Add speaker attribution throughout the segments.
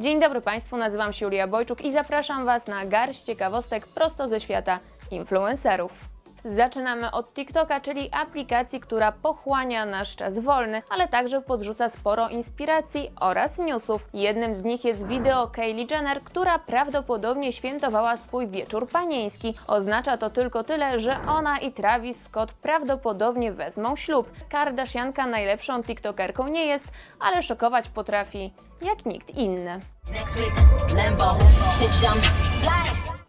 Speaker 1: Dzień dobry Państwu, nazywam się Julia Bojczuk i zapraszam Was na garść ciekawostek prosto ze świata influencerów. Zaczynamy od TikToka, czyli aplikacji, która pochłania nasz czas wolny, ale także podrzuca sporo inspiracji oraz newsów. Jednym z nich jest wideo Kylie Jenner, która prawdopodobnie świętowała swój wieczór panieński. Oznacza to tylko tyle, że ona i Travis Scott prawdopodobnie wezmą ślub. Kardashianka najlepszą TikTokerką nie jest, ale szokować potrafi jak nikt inny.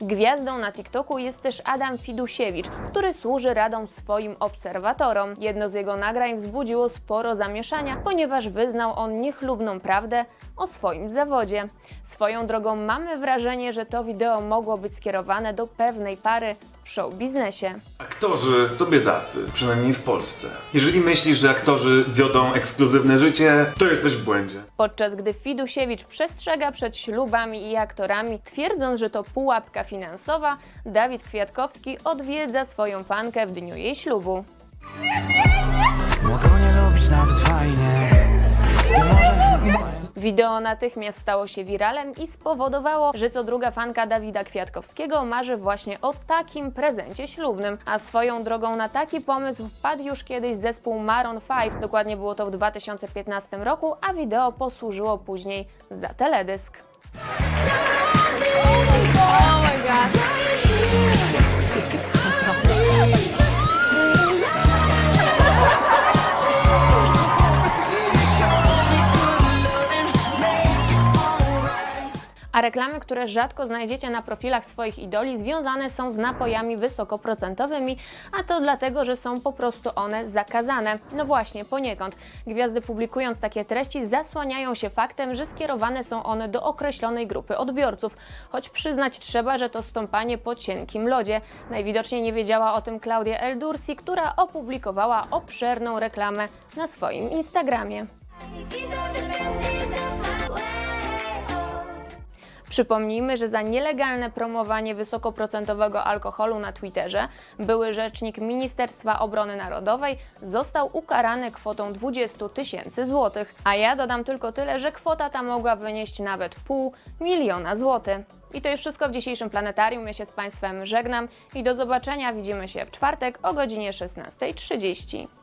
Speaker 1: Gwiazdą na TikToku jest też Adam Fidusiewicz, który służy radą swoim obserwatorom. Jedno z jego nagrań wzbudziło sporo zamieszania, ponieważ wyznał on niechlubną prawdę o swoim zawodzie. Swoją drogą mamy wrażenie, że to wideo mogło być skierowane do pewnej pary w show biznesie.
Speaker 2: Aktorzy to biedacy, przynajmniej w Polsce. Jeżeli myślisz, że aktorzy wiodą ekskluzywne życie, to jesteś w błędzie.
Speaker 1: Podczas gdy Fidusiewicz przestrzega przed ślubami i aktorami, twierdząc, że to pułapka finansowa, Dawid Kwiatkowski odwiedza swoją fankę w dniu jej ślubu.
Speaker 3: Mogą
Speaker 1: Wideo natychmiast stało się wiralem i spowodowało, że co druga fanka Dawida Kwiatkowskiego marzy właśnie o takim prezencie ślubnym. A swoją drogą na taki pomysł wpadł już kiedyś zespół Maroon 5. Dokładnie było to w 2015 roku, a wideo posłużyło później za teledysk. Oh my god! A reklamy, które rzadko znajdziecie na profilach swoich idoli, związane są z napojami wysokoprocentowymi, a to dlatego, że są po prostu one zakazane. No właśnie, poniekąd. Gwiazdy publikując takie treści zasłaniają się faktem, że skierowane są one do określonej grupy odbiorców. Choć przyznać trzeba, że to stąpanie po cienkim lodzie. Najwidoczniej nie wiedziała o tym Klaudia Eldursi, która opublikowała obszerną reklamę na swoim Instagramie. Przypomnijmy, że za nielegalne promowanie wysokoprocentowego alkoholu na Twitterze były rzecznik Ministerstwa Obrony Narodowej został ukarany kwotą 20 tysięcy złotych. A ja dodam tylko tyle, że kwota ta mogła wynieść nawet pół miliona złotych. I to już wszystko w dzisiejszym planetarium. Ja się z Państwem żegnam i do zobaczenia. Widzimy się w czwartek o godzinie 16.30.